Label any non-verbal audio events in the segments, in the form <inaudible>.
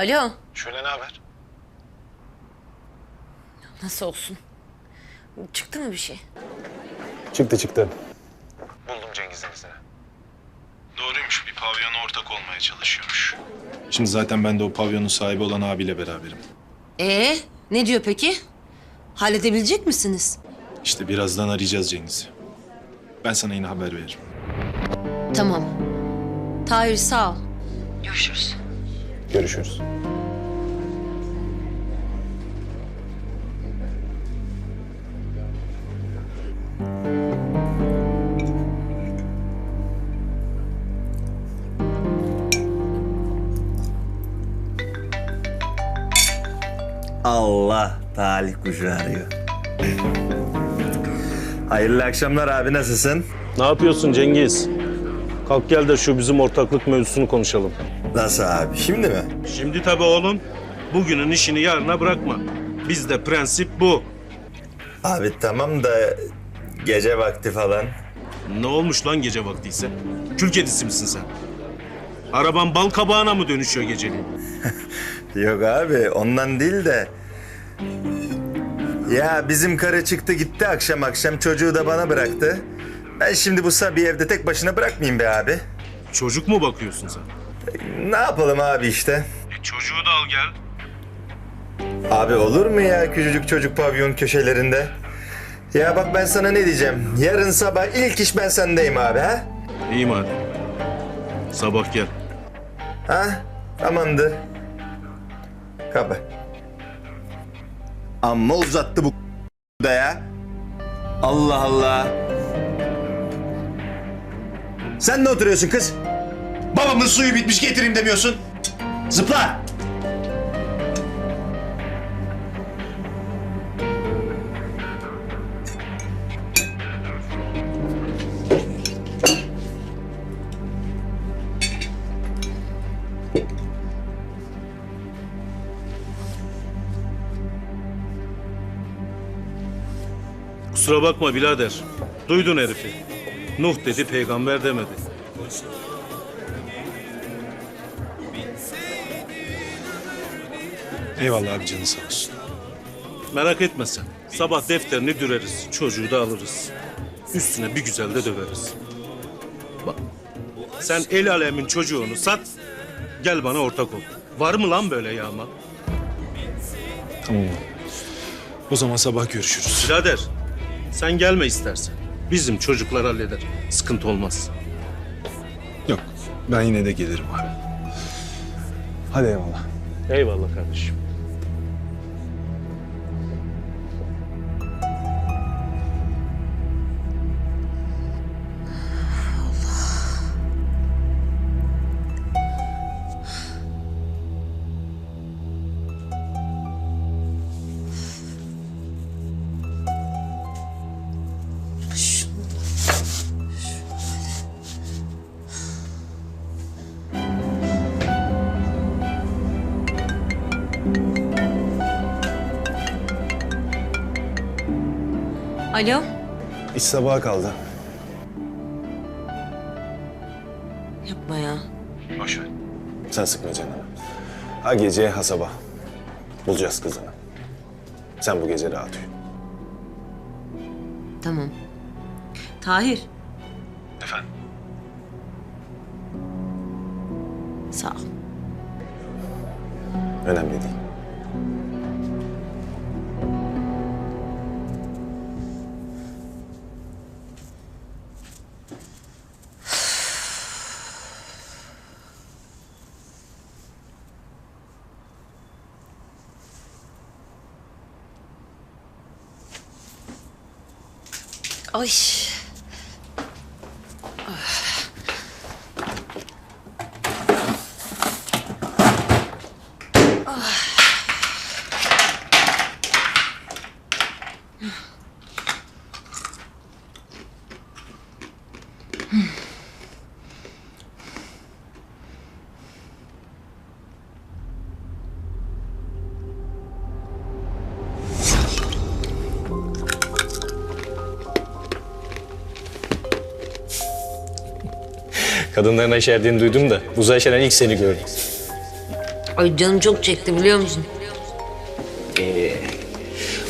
Alo. Şöyle ne haber? Nasıl olsun? Çıktı mı bir şey? Çıktı çıktı. Buldum Cengiz'in izini. Doğruymuş. Bir pavyona ortak olmaya çalışıyormuş. Şimdi zaten ben de o pavyonun sahibi olan abiyle beraberim. Ee, ne diyor peki? Halledebilecek misiniz? İşte birazdan arayacağız Cengiz'i. Ben sana yine haber veririm. Tamam. Tahir sağ ol. Görüşürüz. Görüşürüz. Allah talih kuşu arıyor. Hayırlı akşamlar abi nasılsın? Ne yapıyorsun Cengiz? Kalk gel de şu bizim ortaklık mevzusunu konuşalım. Nasıl abi şimdi mi? Şimdi tabii oğlum. Bugünün işini yarına bırakma. Bizde prensip bu. Abi tamam da gece vakti falan. Ne olmuş lan gece vaktiyse? Kül kedisi misin sen? Araban bal kabağına mı dönüşüyor geceliğin? <laughs> Yok abi ondan değil de. Ya bizim karı çıktı gitti akşam akşam çocuğu da bana bıraktı. Ben şimdi bu Sabi'yi evde tek başına bırakmayayım be abi. Çocuk mu bakıyorsun sen? Ne yapalım abi işte? E çocuğu da al gel. Abi olur mu ya küçücük çocuk pavyon köşelerinde? Ya bak ben sana ne diyeceğim. Yarın sabah ilk iş ben sendeyim abi ha? İyi madem. Sabah gel. Ha? Tamamdır. Kapı. Amma uzattı bu <laughs> da ya. Allah Allah. Sen ne oturuyorsun kız? Babamın suyu bitmiş getireyim demiyorsun. Zıpla. Kusura bakma birader. Duydun herifi. Nuh dedi peygamber demedi. Eyvallah abi canı sağ olsun. Merak etme sen. Sabah defterini düreriz. Çocuğu da alırız. Üstüne bir güzel de döveriz. Bak. Sen el alemin çocuğunu sat. Gel bana ortak ol. Var mı lan böyle yağma? Tamam. O zaman sabah görüşürüz. Birader. Sen gelme istersen. Bizim çocuklar halleder. Sıkıntı olmaz. Yok. Ben yine de gelirim abi. Hadi eyvallah. Eyvallah kardeşim. Alo. İş sabaha kaldı. Yapma ya. Boş ver. Sen sıkma canını. Ha gece ha sabah. Bulacağız kızını. Sen bu gece rahat uyu. Tamam. Tahir. Efendim? Sağ ol. Önemli değil. Ay. Kadınların aşerdiğini duydum da uzay şeren ilk seni gördüm. Ay canım çok çekti biliyor musun?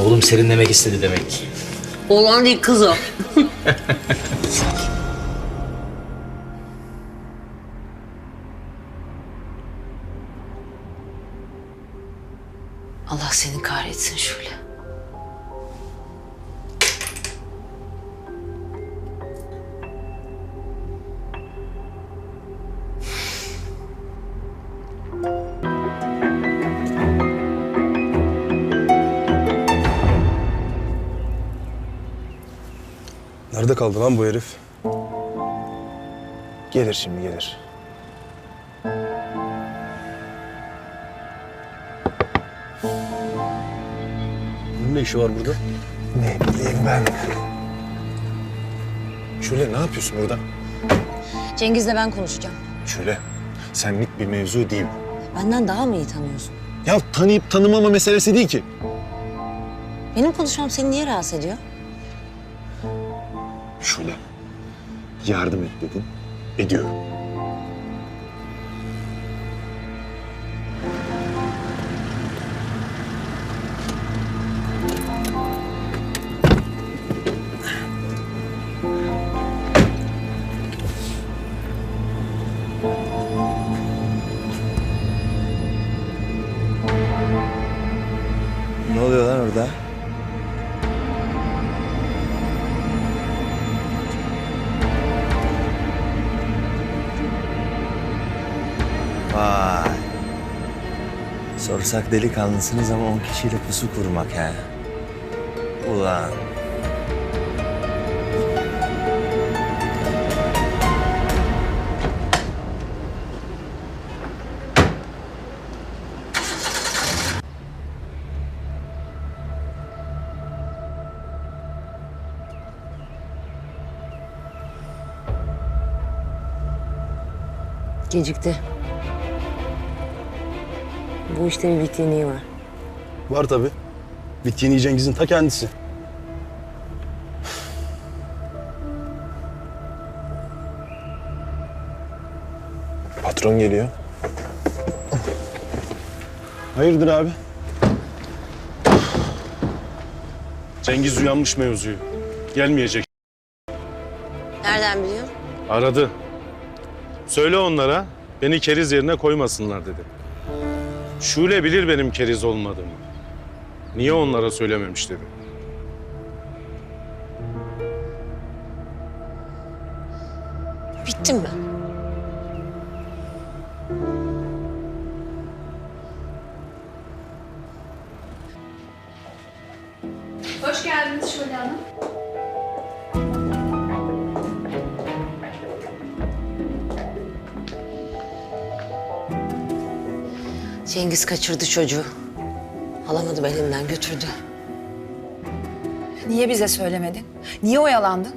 Oğlum serinlemek istedi demek. Oğlan değil kız o. <laughs> Nerede kaldı lan bu herif? Gelir şimdi gelir. Bunun ne işi var burada? Ne bileyim ben. Şule ne yapıyorsun burada? Cengiz'le ben konuşacağım. Şule senlik bir mevzu değil bu. Benden daha mı iyi tanıyorsun? Ya tanıyıp tanımama meselesi değil ki. Benim konuşmam seni niye rahatsız ediyor? Yardım et dedin. Ediyorum. Sorsak delikanlısınız ama on kişiyle pusu kurmak ha. Ulan. Gecikti. Bu işte bir bitkinliği var. Var tabii. Bittiğini Cengiz'in ta kendisi. Patron geliyor. Hayırdır abi? Cengiz uyanmış mevzuyu. Gelmeyecek. Nereden biliyorsun? Aradı. Söyle onlara beni keriz yerine koymasınlar dedi. Şule bilir benim keriz olmadığımı. Niye onlara söylememiş dedi. Bittim ben. Cengiz kaçırdı çocuğu. Alamadım elimden götürdü. Niye bize söylemedin? Niye oyalandın?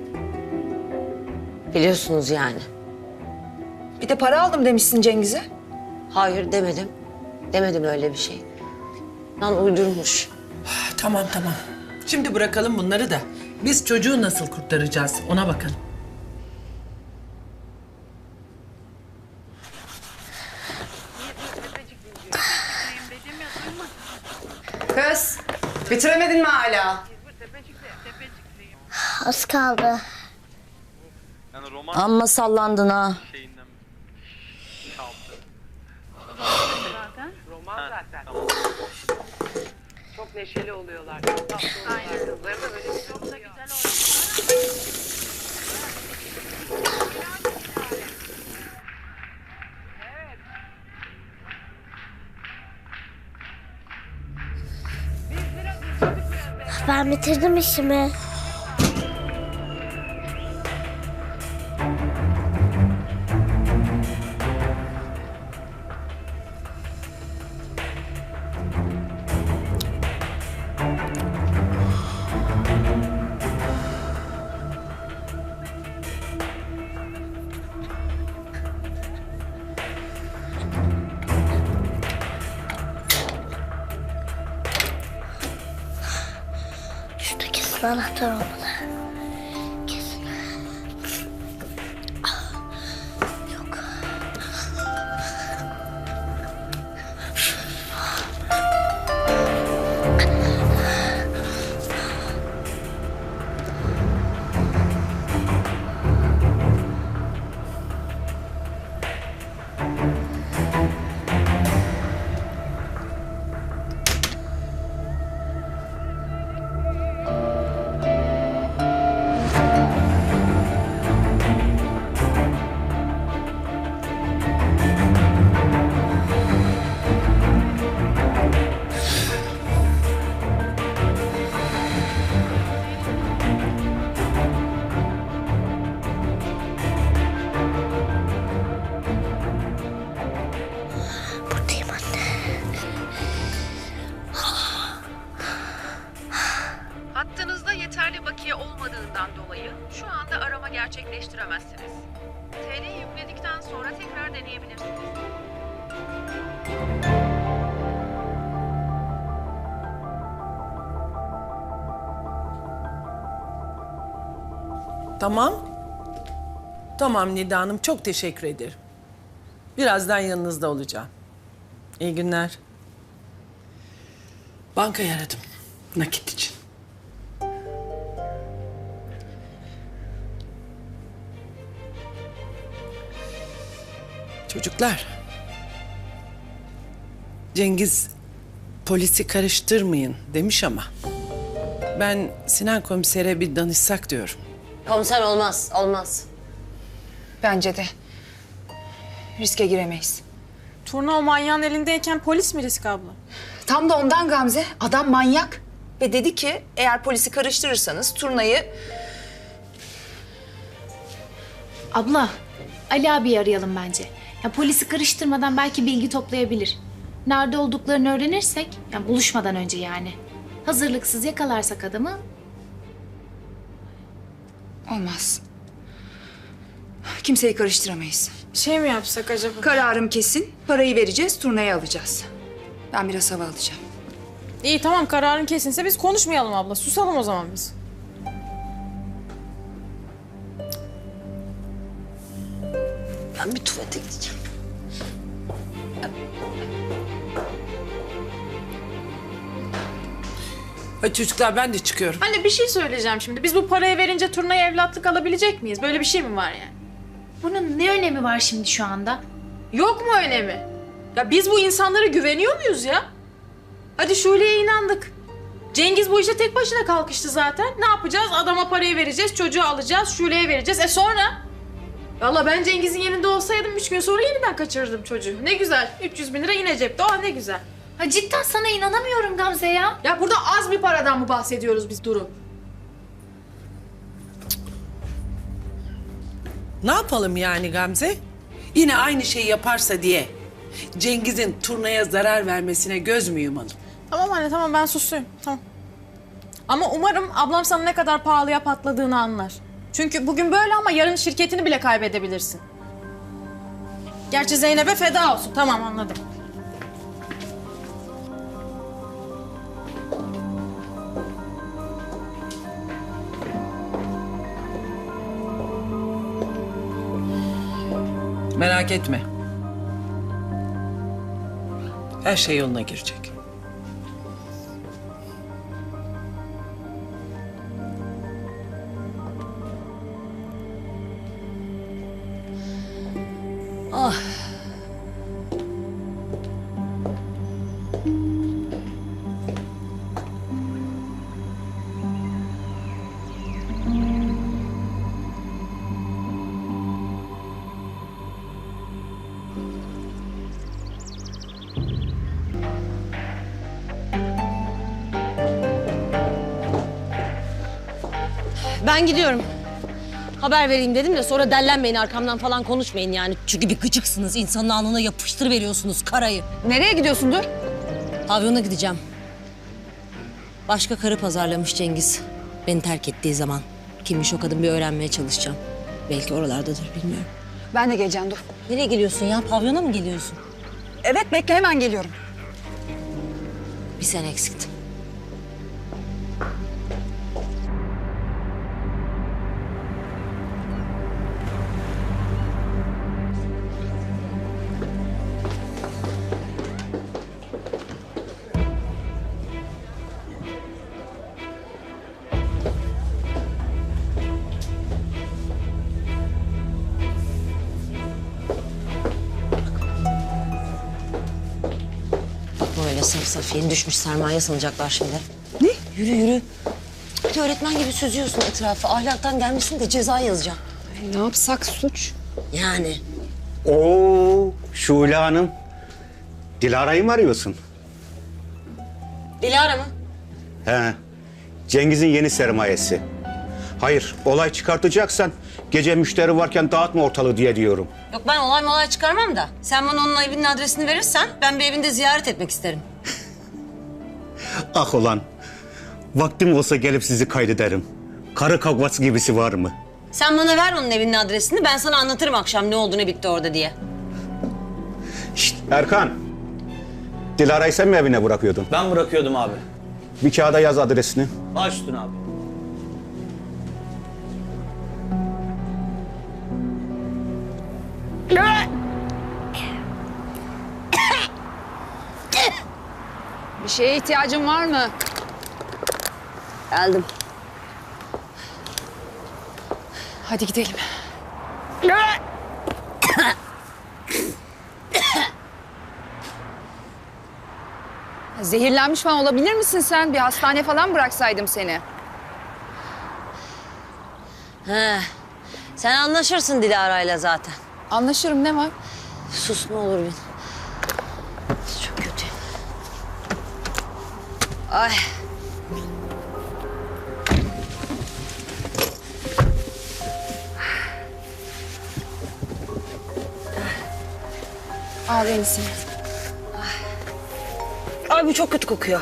Biliyorsunuz yani. Bir de para aldım demişsin Cengiz'e. Hayır demedim. Demedim öyle bir şey. Lan uydurmuş. Tamam tamam. Şimdi bırakalım bunları da. Biz çocuğu nasıl kurtaracağız ona bakalım. Hala? Az kaldı. Amma sallandın ha. Çok neşeli oluyorlar. Çok tatlı oluyorlar. Da böyle çok da güzel oluyor. Ben bitirdim işimi. Anahtar olmalı. Tamam. Tamam Nida Hanım çok teşekkür ederim. Birazdan yanınızda olacağım. İyi günler. Bankayı aradım. Nakit için. Çocuklar. Cengiz polisi karıştırmayın demiş ama. Ben Sinan komisere bir danışsak diyorum. Komiser olmaz, olmaz. Bence de. Riske giremeyiz. Turna o manyağın elindeyken polis mi risk abla? Tam da ondan Gamze. Adam manyak. Ve dedi ki eğer polisi karıştırırsanız turnayı... Abla, Ali abi arayalım bence. Ya polisi karıştırmadan belki bilgi toplayabilir. Nerede olduklarını öğrenirsek, ya buluşmadan önce yani. Hazırlıksız yakalarsak adamı Olmaz. Kimseyi karıştıramayız. şey mi yapsak acaba? Kararım kesin. Parayı vereceğiz, turnayı alacağız. Ben biraz hava alacağım. İyi tamam kararın kesinse biz konuşmayalım abla. Susalım o zaman biz. Ben bir tuvalete gideceğim. Ay çocuklar ben de çıkıyorum. Anne bir şey söyleyeceğim şimdi. Biz bu parayı verince turnaya evlatlık alabilecek miyiz? Böyle bir şey mi var yani? Bunun ne önemi var şimdi şu anda? Yok mu önemi? Ya biz bu insanlara güveniyor muyuz ya? Hadi Şule'ye inandık. Cengiz bu işe tek başına kalkıştı zaten. Ne yapacağız? Adama parayı vereceğiz, çocuğu alacağız, Şule'ye vereceğiz. E sonra? Valla ben Cengiz'in yerinde olsaydım üç gün sonra yeniden kaçırırdım çocuğu. Ne güzel. 300 bin lira yine cepte. Oh ne güzel. Ha cidden sana inanamıyorum Gamze ya. Ya burada az bir paradan mı bahsediyoruz biz Duru? Ne yapalım yani Gamze? Yine aynı şeyi yaparsa diye Cengiz'in turnaya zarar vermesine göz mü yumalım? Tamam anne tamam ben susayım. Tamam. Ama umarım ablam sana ne kadar pahalıya patladığını anlar. Çünkü bugün böyle ama yarın şirketini bile kaybedebilirsin. Gerçi Zeynep'e feda olsun. Tamam anladım. Merak etme. Her şey yoluna girecek. Ben gidiyorum. Haber vereyim dedim de sonra dellenmeyin arkamdan falan konuşmayın yani. Çünkü bir gıcıksınız. insanın alnına yapıştır veriyorsunuz karayı. Nereye gidiyorsun dur? Pavyona gideceğim. Başka karı pazarlamış Cengiz. Beni terk ettiği zaman. Kimmiş o kadın bir öğrenmeye çalışacağım. Belki oralardadır bilmiyorum. Ben de geleceğim dur. Nereye geliyorsun ya? Pavyona mı geliyorsun? Evet bekle hemen geliyorum. Bir sen eksiktin. Bakma öyle saf saf yeni düşmüş sermaye sanacaklar şimdi. Ne? Yürü yürü. Bir de öğretmen gibi süzüyorsun etrafı. Ahlaktan gelmesin de ceza yazacağım. Ne yapsak suç? Yani. Oo, Şule Hanım. Dilara'yı mı arıyorsun? Dilara mı? He. Cengiz'in yeni sermayesi. Hayır, olay çıkartacaksan gece müşteri varken dağıtma ortalığı diye diyorum. Yok ben olay molay çıkarmam da. Sen bana onun evinin adresini verirsen ben bir evinde ziyaret etmek isterim. <laughs> Ah ulan. Vaktim olsa gelip sizi kaydederim. Karı kavgası gibisi var mı? Sen bana ver onun evinin adresini ben sana anlatırım akşam ne oldu ne bitti orada diye. Şşt, Erkan. Dilara'yı sen mi evine bırakıyordun? Ben bırakıyordum abi. Bir kağıda yaz adresini. Baş üstüne abi. Şeye ihtiyacın var mı? Geldim. Hadi gidelim. Zehirlenmiş falan olabilir misin sen? Bir hastane falan bıraksaydım seni. He. Sen anlaşırsın Dilara'yla zaten. Anlaşırım ne var? Sus ne olur bin. Çok kötü. Ay. Al yenisini. Ay bu çok kötü kokuyor.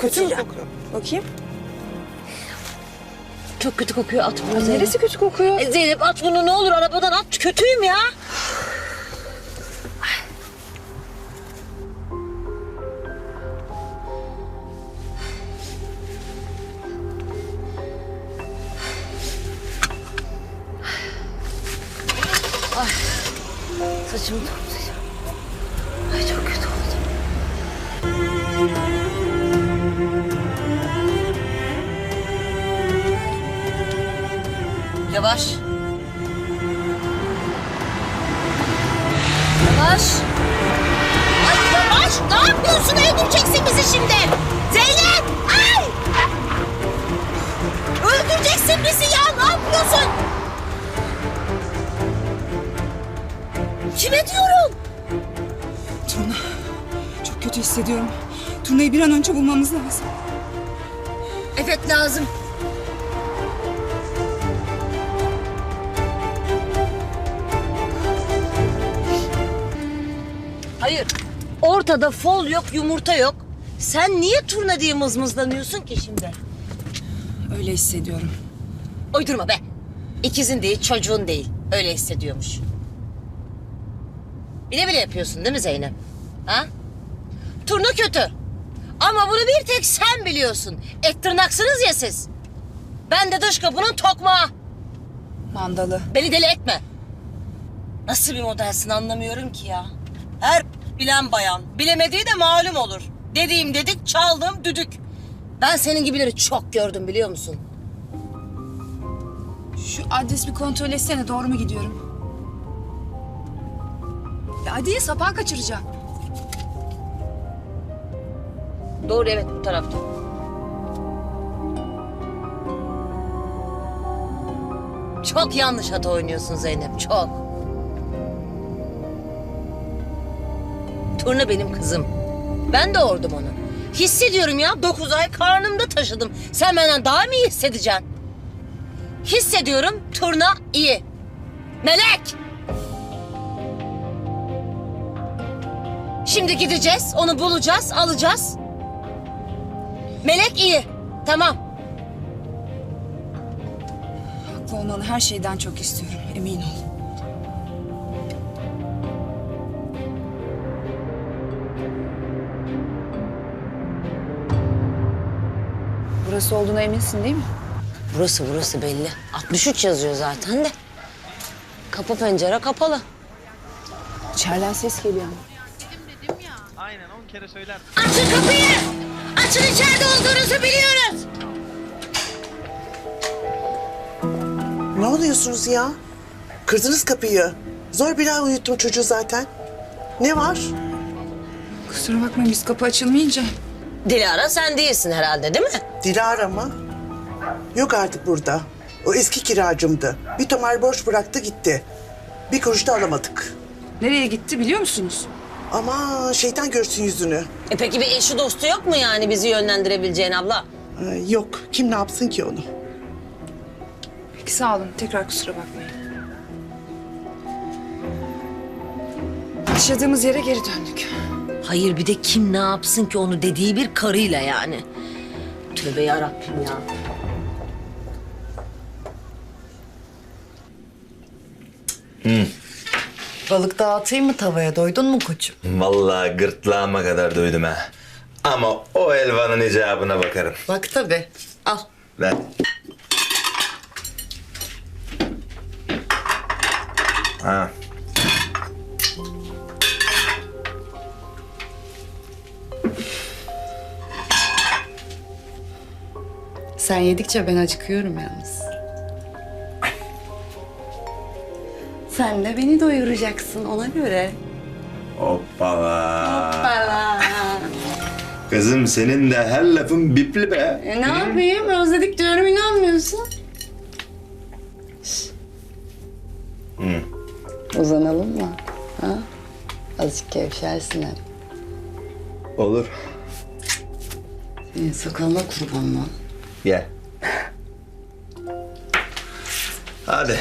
Kötü mü kokuyor? Bakayım. Çok kötü kokuyor at bunu Zeynep. Neresi kötü kokuyor? E, Zeynep at bunu ne olur arabadan at. Kötüyüm ya. ちょ。Turna. Çok kötü hissediyorum. Turna'yı bir an önce bulmamız lazım. Evet lazım. Hayır. Ortada fol yok, yumurta yok. Sen niye turna diye mızmızlanıyorsun ki şimdi? Öyle hissediyorum. Uydurma be. İkizin değil, çocuğun değil. Öyle hissediyormuş. Bile bile yapıyorsun değil mi Zeynep? Ha? Turna kötü. Ama bunu bir tek sen biliyorsun. Et tırnaksınız ya siz. Ben de dış kapının tokmağı. Mandalı. Beni deli etme. Nasıl bir modelsin anlamıyorum ki ya. Her bilen bayan. Bilemediği de malum olur. Dediğim dedik, çaldığım düdük. Ben senin gibileri çok gördüm biliyor musun? Şu adres bir kontrol etsene doğru mu gidiyorum? Ya hadi sapan kaçıracağım. Doğru evet bu tarafta. Çok yanlış hata oynuyorsun Zeynep, çok. Turna benim kızım. Ben doğurdum onu. Hissediyorum ya, dokuz ay karnımda taşıdım. Sen benden daha mı iyi hissedeceksin? Hissediyorum, Turna iyi. Melek! Şimdi gideceğiz, onu bulacağız, alacağız. Melek iyi, tamam. Haklı olmalı her şeyden çok istiyorum emin ol. Burası olduğuna eminsin değil mi? Burası burası belli. 63 yazıyor zaten de. Kapı pencere kapalı. İçeriden ses geliyor ama. Aynen 10 kere söyler. Açın kapıyı! Açın içeride olduğunuzu biliyoruz. Ne oluyorsunuz ya? Kırdınız kapıyı. Zor bir ay uyuttum çocuğu zaten. Ne var? Kusura bakmayın biz kapı açılmayınca. Dilara sen değilsin herhalde değil mi? Dilara mı? Yok artık burada. O eski kiracımdı. Bir tomar borç bıraktı gitti. Bir kuruş da alamadık. Nereye gitti biliyor musunuz? Ama şeytan görsün yüzünü. E peki bir eşi dostu yok mu yani bizi yönlendirebileceğin abla? Ee, yok. Kim ne yapsın ki onu? Peki sağ olun. Tekrar kusura bakmayın. Yaşadığımız yere geri döndük. Hayır bir de kim ne yapsın ki onu dediği bir karıyla yani. Tövbe yarabbim ya. Balık dağıtayım mı tavaya doydun mu koçum? Vallahi gırtlağıma kadar doydum ha. Ama o elvanın icabına bakarım. Bak tabii. Al. Ver. Ha. Sen yedikçe ben acıkıyorum yalnız. Sen de beni doyuracaksın ona göre. Hoppala. Hoppala. Kızım senin de her lafın bipli be. E ne yapayım? Özledik diyorum inanmıyorsun. Hı. Uzanalım mı? Ha? Azıcık gevşersin hep. Olur. Senin sakalına kurban lan. Gel. Hadi.